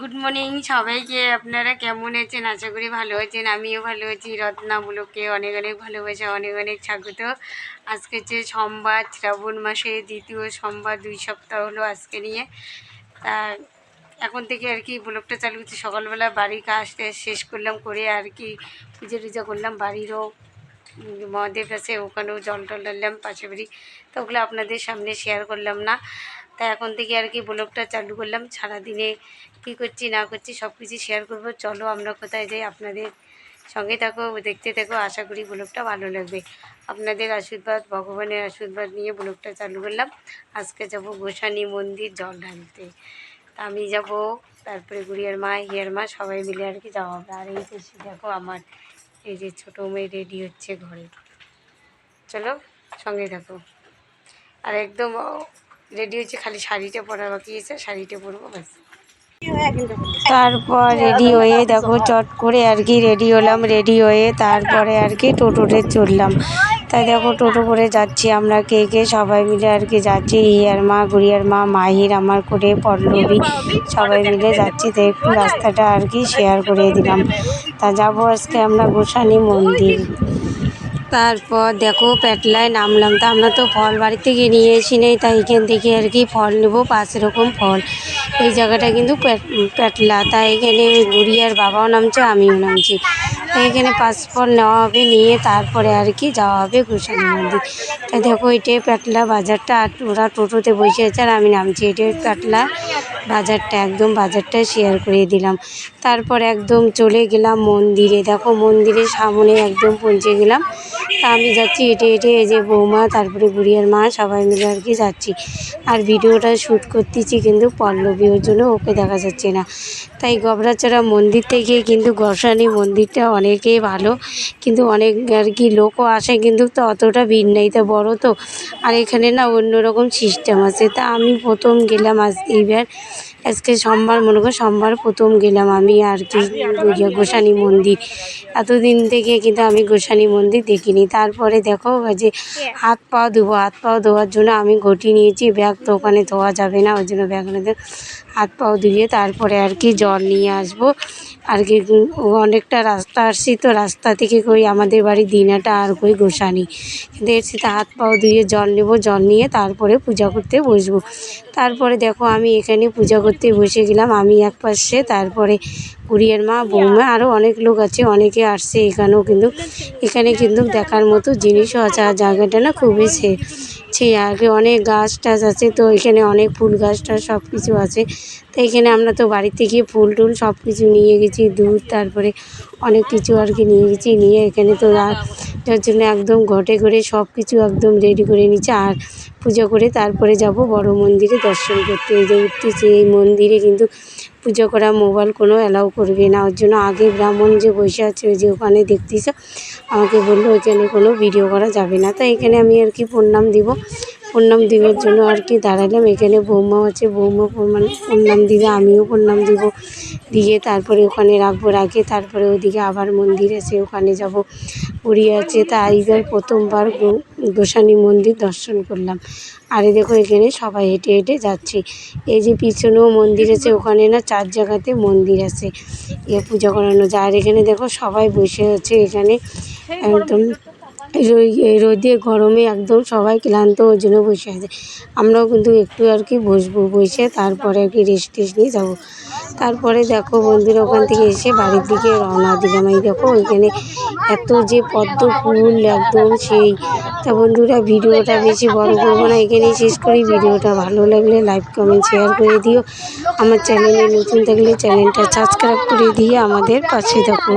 Good morning সবাইকে। আপনারা কেমন আছেন? আশা করি ভালো আছেন। আমিও ভালো আছি। রত্না বুলোকে অনেক অনেক ভালোবাসা, অনেক অনেক স্বাগত। আজকে হচ্ছে সোমবার, শ্রাবণ মাসে দ্বিতীয় সোমবার, দুই সপ্তাহ হলো আজকে নিয়ে। তা এখন থেকে আর কি ব্লগটা চালু করছি সকালবেলা বাড়ির কাজটা শেষ করলাম, করে আর কি পুজো টুজো করলাম। বাড়িরও মহাদেব আছে ওখানেও জল টল ঢাললাম, পাশে বাড়ি। তো ওগুলো আপনাদের সামনে শেয়ার করলাম না। তা এখন থেকে আর কি ব্লগটা চালু করলাম। সারাদিনে কী করছি, না করছি সব কিছু শেয়ার করব। চলো আমরা কোথায় যাই, আপনাদের সঙ্গে থাকো, দেখতে থাকো। আশা করি ব্লগটা ভালো লাগবে। আপনাদের আশীর্বাদ, ভগবানের আশীর্বাদ নিয়ে ব্লগটা চালু করলাম। আজকে যাব গোসানি মন্দির জল ঢালতে। আমি যাব, তারপরে গুড়িয়ার মা, হিয়ার মা সবাই মিলে আর কি যাওয়া হবে। আর এই দেখো আমার এই যে ছোটো মেয়ে রেডি হচ্ছে ঘরে। চলো, সঙ্গে থাকো। আর একদম রেডি হচ্ছে, খালি শাড়িটা পরা বাকি আছে, শাড়িটা পরবো, ব্যাস। তারপর রেডি হয়ে দেখো, চট করে আর কি রেডি হলাম রেডি হয়ে তারপরে আর কি টোটোতে চড়লাম। তাই দেখো, টোটো করে যাচ্ছি আমরা কে কে, সবাই মিলে আর কি যাচ্ছি। হিয়ার মা গুড়িয়ার মা, মাহির, আমার করে, পল্লবী, সবাই মিলে যাচ্ছি। তো একটু রাস্তাটা আর কি শেয়ার করে দিলাম। তা যাব আজকে আমরা গোসানি মন্দির। তারপর দেখো প্যাটলায় নামলাম। তা আমরা তো ফল বাড়ি থেকে নিয়ে এসি নেই, তাই এখান থেকে আর কি ফল নেব, পাঁচ রকম ফল। এই জায়গাটা কিন্তু প্যাটলা তাই এখানে গুড়িয়ার বাবাও নামছে, আমিও নামছি। এখানে ফল নেওয়া হবে, নিয়ে তারপরে আর কি যাওয়া হবে গোসানি মন্দির। তাই দেখো এটাই পেটলা বাজারটা, আর ওরা টোটোতে বসে আছে আর আমি নামছি। এটাই পেটলা বাজারটা, একদম বাজারটা শেয়ার করে দিলাম। তারপর একদম চলে গেলাম মন্দিরে। দেখো, মন্দিরের সামনে একদম পৌঁছে গেলাম। তা আমি যাচ্ছি হেঁটে হেঁটে এই যে বৌমা, তারপরে গুড়িয়ার মা, সবাই মিলে আর কি যাচ্ছি। আর ভিডিওটা শ্যুট করতেছি কিন্তু পল্লবী ওর জন্য, ওকে দেখা যাচ্ছে না। তাই গবরাচড়া মন্দির থেকে কিন্তু গোসানি মন্দিরটা অনেকেই ভালো, কিন্তু অনেক আর কি লোকও আসে, কিন্তু তো অতটা ভিড় নেই, তা বড়ো তো। আর এখানে না অন্যরকম সিস্টেম আছে। তা আমি প্রথম গেলাম আজ এইবার, আজকে সোমবার, মনে করো সোমবার প্রথম গেলাম আমি আর কি গোসানি মন্দির। এতদিন থেকে কিন্তু আমি গোসানি মন্দির দেখিনি। তারপরে দেখো যে হাত পা ধোবো, হাত পাও ধোয়ার জন্য আমি ঘটি নিয়েছি, ব্যাগ তো ওখানে ধোয়া যাবে না, ওই জন্য ব্যাগ হাত পাও ধুয়ে তারপরে আর কি জল নিয়ে আসব। আর কি অনেকটা রাস্তা আসছি তো রাস্তা থেকে কই আমাদের বাড়ি দিনাটা আর কই গোসানি। কিন্তু এসছি তো হাত পাও ধুয়ে জল নেব, জল নিয়ে তারপরে পূজা করতে বসবো। তারপরে দেখো আমি এখানে পূজা করতে বসে গেলাম, আমি এক পাশে, তারপরে কুড়িয়ার মা, বৌমা আরও অনেক লোক আছে, অনেকে আসছে এখানেও কিন্তু। এখানে কিন্তু দেখার মতো জিনিসও আছে, আর জায়গাটা না খুবই সে ছে আগে অনেক গাছ টাছ আছে, তো এখানে অনেক ফুল গাছ টাছ সব কিছু আছে। তো এখানে আমরা তো বাড়িতে গিয়ে ফুল টুল সব কিছু নিয়ে গেছি, দুধ, তারপরে অনেক কিছু আর কি নিয়ে গেছি, নিয়ে এখানে তো যার জন্য একদম ঘটে করে সব কিছু একদম রেডি করে নিচ্ছে, আর পুজো করে তারপরে যাব বড় মন্দিরে দর্শন করতে। এই যে উঠতেছি, এই মন্দিরে কিন্তু পুজো করা, মোবাইল কোনো অ্যালাউ করবে না। ওর জন্য আগে ব্রাহ্মণ যে বসে আছে, ওই যে ওখানে দেখতেছ আমাকে বলল ওইখানে কোনো ভিডিও করা যাবে না। তাই এখানে আমি আর কি প্রণাম দিব। প্রণাম দেওয়ার জন্য আর কি দাঁড়ালাম। এখানে বৌমাও আছে, বৌমা মানে প্রণাম দিবে, আমিও প্রণাম দিব। দিয়ে তারপরে ওখানে রাখব, রাখে তারপরে ওদিকে আবার মন্দির আছে, ওখানে যাব। পুরী আছে তা এইবার প্রথমবার গোসানি মন্দির দর্শন করলাম। আর এই দেখো, এখানে সবাই হেঁটে হেঁটে যাচ্ছি। এই যে পিছনেও মন্দির আছে, ওখানে না চার জায়গাতে মন্দির আছে। এ পূজা করানো যায়। আর এখানে দেখো, সবাই বসে আছে এখানে। একদম রোদে, গরমে একদম সবাই ক্লান্ত, ওই জন্য বসে আছে। আমরাও কিন্তু একটু আর কি বসবো, বসে তারপরে আর কি রেস্ট টেস্ট নিয়ে যাব। তারপরে দেখো বন্ধুরা ওখান থেকে এসে বাড়ির দিকে রওনা দিলাম। এই দেখো ওইখানে এত যে পদ্ম ফুল একদম সেই। তা বন্ধুরা, ভিডিওটা বেশি বড় করব না, এখানেই শেষ করি। ভিডিওটা ভালো লাগলে লাইক, কমেন্ট, শেয়ার করে দিও। আমার চ্যানেলে নতুন থাকলে চ্যানেলটা সাবস্ক্রাইব করে দিয়ে আমাদের পাশে থাকুন